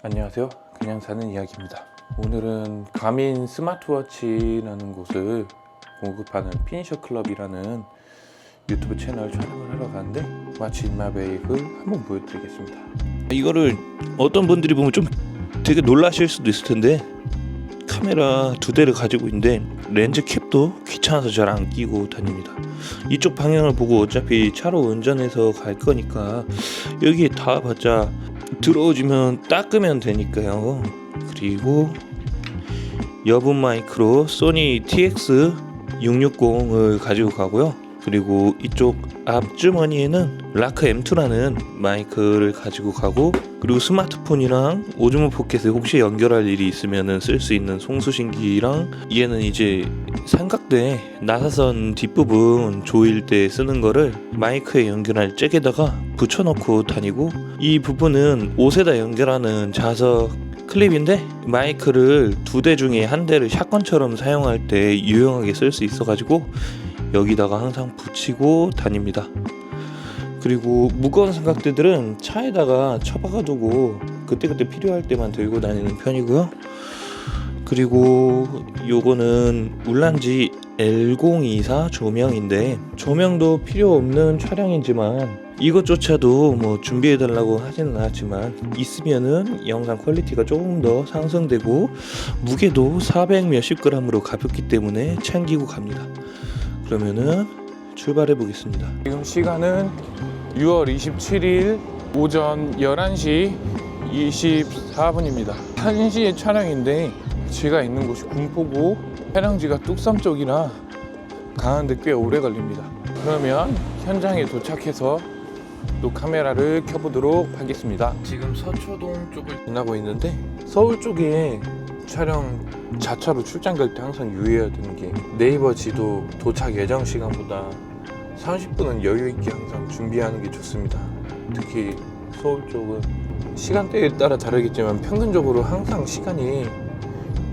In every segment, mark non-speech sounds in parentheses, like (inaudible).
안녕하세요. 그냥 사는 이야기입니다. 오늘은 가민 스마트워치라는 곳을 공급하는 피니셔 클럽이라는 유튜브 채널 촬영을 하러 가는데 마치 인마베이크를 한번 보여드리겠습니다. 이거를 어떤 분들이 보면 좀 되게 놀라실 수도 있을 텐데 카메라 두 대를 가지고 있는데 렌즈 캡도 귀찮아서 잘 안 끼고 다닙니다. 이쪽 방향을 보고 어차피 차로 운전해서 갈 거니까 여기에 닿아봤자 들어오지면 닦으면 되니까요. 그리고 여분 마이크로 소니 TX 660을 가지고 가고요. 그리고 이쪽 앞주머니에는 라크 M2라는 마이크를 가지고 가고 그리고 스마트폰이랑 오즈모 포켓에 혹시 연결할 일이 있으면 쓸 수 있는 송수신기랑 얘는 이제 삼각대 나사선 뒷부분 조일 때 쓰는 거를 마이크에 연결할 잭에다가 붙여놓고 다니고 이 부분은 옷에다 연결하는 자석 클립인데 마이크를 두 대 중에 한 대를 샷건처럼 사용할 때 유용하게 쓸 수 있어가지고 여기다가 항상 붙이고 다닙니다. 그리고 무거운 삼각대들은 차에다가 처박아두고 그때그때 필요할 때만 들고 다니는 편이고요. 그리고 요거는 울란지 L024 조명인데 조명도 필요 없는 촬영이지만 이것조차도 뭐 준비해달라고 하지는 않았지만 있으면은 영상 퀄리티가 조금 더 상승되고 무게도 400 몇십 g으로 가볍기 때문에 챙기고 갑니다. 그러면은 출발해 보겠습니다. 지금 시간은 6월 27일 오전 11시 24분입니다. 1시에 촬영인데 제가 있는 곳이 군포고 촬영지가 뚝섬 쪽이라 가는데 꽤 오래 걸립니다. 그러면 현장에 도착해서 또 카메라를 켜보도록 하겠습니다. 지금 서초동 쪽을 지나고 있는데 서울 쪽에 촬영 자차로 출장 갈 때 항상 유의해야 되는 게 네이버 지도 도착 예정 시간보다 30분은 여유 있게 항상 준비하는 게 좋습니다. 특히 서울 쪽은 시간대에 따라 다르겠지만 평균적으로 항상 시간이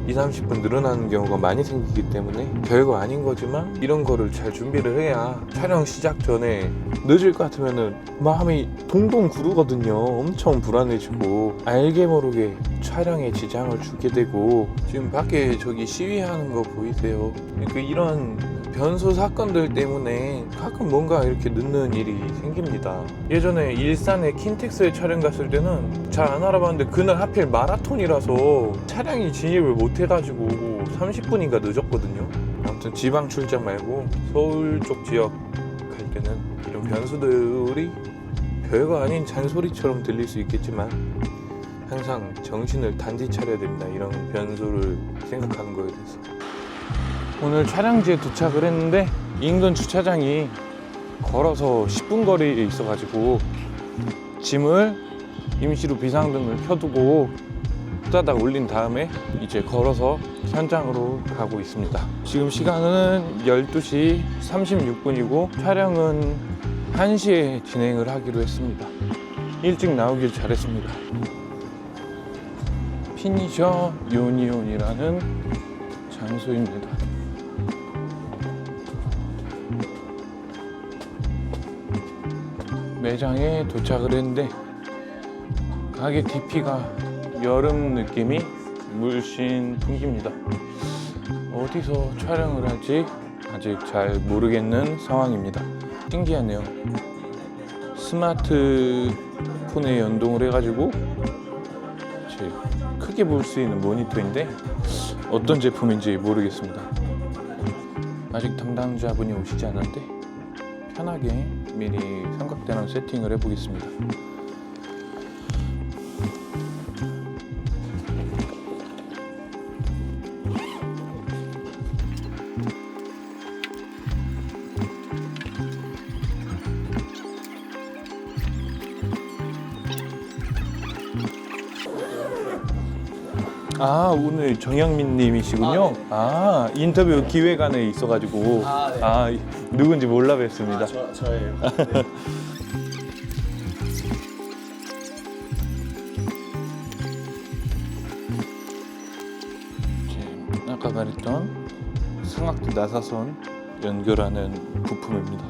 2, 30분 늘어나는 경우가 많이 생기기 때문에 별거 아닌 거지만 이런 거를 잘 준비를 해야 촬영 시작 전에 늦을 것 같으면은 마음이 동동 구르거든요. 엄청 불안해지고 알게 모르게 촬영에 지장을 주게 되고 지금 밖에 저기 시위하는 거 보이세요? 그 이런 변소 사건들 때문에 가끔 뭔가 이렇게 늦는 일이 생깁니다. 예전에 일산에 킨텍스에 촬영 갔을 때는 잘 안 알아봤는데 그날 하필 마라톤이라서 차량이 진입을 못 해가지고 30분인가 늦었거든요. 아무튼 지방 출장 말고 서울 쪽 지역 갈 때는 이런 변수들이 별거 아닌 잔소리처럼 들릴 수 있겠지만 항상 정신을 단지 차려야 됩니다. 이런 변수를 생각하는 거에 대해서. 오늘 촬영지에 도착을 했는데 인근 주차장이 걸어서 10분 거리에 있어가지고 짐을 임시로 비상등을 켜두고 후다닥 올린 다음에 이제 걸어서 현장으로 가고 있습니다. 지금 시간은 12시 36분이고 촬영은 1시에 진행을 하기로 했습니다. 일찍 나오길 잘했습니다. 피니셔 요니온이라는 장소입니다. 매장에 도착을 했는데 가게 DP가 여름 느낌이 물씬 풍깁니다. 어디서 촬영을 할지 아직 잘 모르겠는 상황입니다. 신기하네요. 스마트폰에 연동을 해가지고 크게 볼 수 있는 모니터인데 어떤 제품인지 모르겠습니다. 아직 담당자분이 오시지 않았는데 편하게 미리 삼각대랑 세팅을 해보겠습니다. 아 오늘 정영민 님이시군요. 아, 인터뷰 기획안에 있어가지고 아, 네. 아 누군지 몰라 뵀습니다. 아, 저, 저예요. (laughs) 아까 말했던 승악대 나사선 연결하는 부품입니다.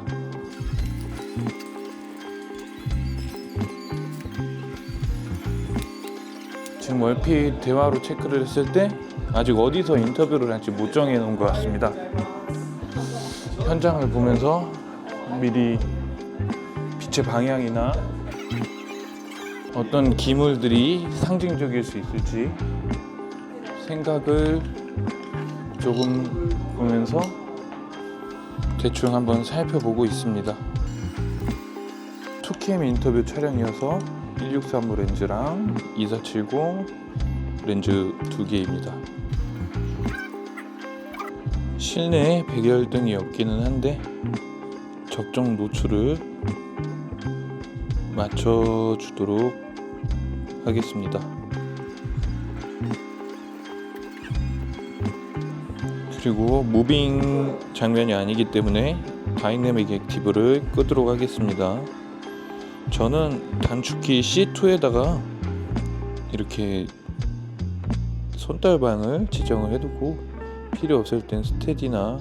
지금 얼핏 대화로 체크를 했을 때 아직 어디서 인터뷰를 할지 못 정해 놓은 것 같습니다. 현장을 보면서 미리 빛의 방향이나 어떤 기물들이 상징적일 수 있을지 생각을 조금 보면서 대충 한번 살펴보고 있습니다. 2KM 인터뷰 촬영이어서 1635 렌즈랑 2470 렌즈 두 개입니다. 실내에 백열등이 없기는 한데 적정 노출을 맞춰주도록 하겠습니다. 그리고 무빙 장면이 아니기 때문에 다이내믹 액티브를 끄도록 하겠습니다. 저는 단축키 C2에다가 이렇게 손떨방을 지정을 해두고 필요 없을 땐 스테디나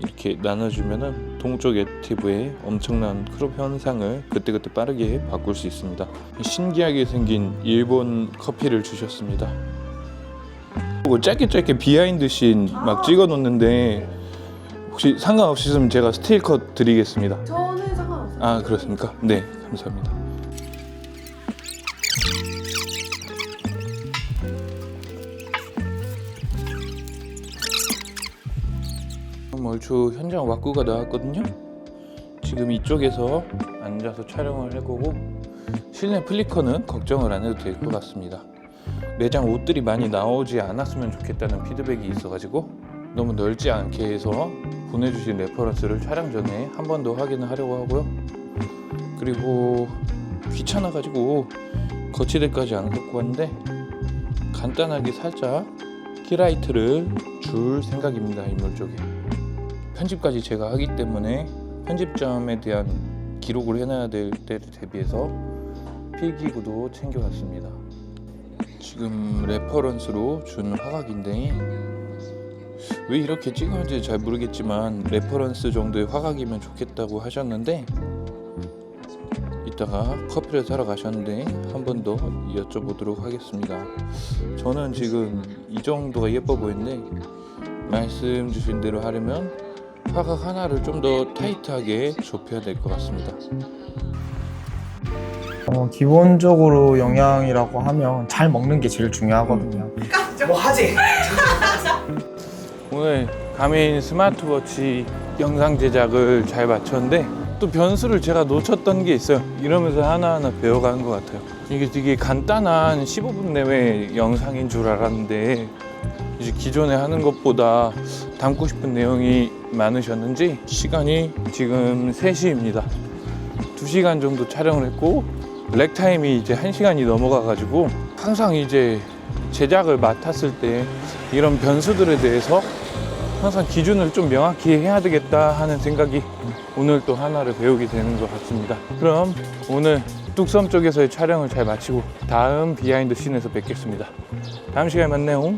이렇게 나눠주면은 동쪽 액티브의 엄청난 크롭 현상을 그때그때 빠르게 바꿀 수 있습니다. 신기하게 생긴 일본 커피를 주셨습니다. 짧게 짧게 비하인드 씬 막 찍어 놓는데 혹시 상관없이 있으면 제가 스틸 컷 드리겠습니다. 아 그렇습니까? 네 감사합니다. 얼추 현장 왁구가 나왔거든요. 지금 이쪽에서 앉아서 촬영을 해보고 실내 플리커는 걱정을 안 해도 될 것 같습니다. 매장 옷들이 많이 나오지 않았으면 좋겠다는 피드백이 있어가지고 너무 넓지 않게 해서 보내주신 레퍼런스를 촬영 전에 한 번 더 확인을 하려고 하고요. 그리고 귀찮아가지고 거치대까지 안 갖고 왔는데 간단하게 살짝 키라이트를 줄 생각입니다 인물 쪽에 편집까지 제가 하기 때문에 편집점에 대한 기록을 해놔야 될 때를 대비해서 필기구도 챙겨왔습니다 지금 레퍼런스로 준 화각인데 왜 이렇게 찍었는지 잘 모르겠지만 레퍼런스 정도의 화각이면 좋겠다고 하셨는데 이따가 커피를 사러 가셨는데 한 번 더 여쭤보도록 하겠습니다. 저는 지금 이 정도가 예뻐 보이는데 말씀 주신 대로 하려면 화각 하나를 좀 더 타이트하게 좁혀야 될 것 같습니다. 어, 기본적으로 영양이라고 하면 잘 먹는 게 제일 중요하거든요. 뭐 하지? 오늘 가민 스마트워치 영상 제작을 잘 마쳤는데 또 변수를 제가 놓쳤던 게 있어요. 이러면서 하나하나 배워가는 것 같아요. 이게 되게 간단한 15분 내외 영상인 줄 알았는데 이제 기존에 하는 것보다 담고 싶은 내용이 많으셨는지 시간이 지금 3시입니다. 2시간 정도 촬영을 했고 렉 타임이 이제 1시간이 넘어가 가지고 항상 이제 제작을 맡았을 때 이런 변수들에 대해서 항상 기준을 좀 명확히 해야 되겠다 하는 생각이 오늘 또 하나를 배우게 되는 것 같습니다. 그럼 오늘 뚝섬 쪽에서의 촬영을 잘 마치고 다음 비하인드 씬에서 뵙겠습니다. 다음 시간에 만나요.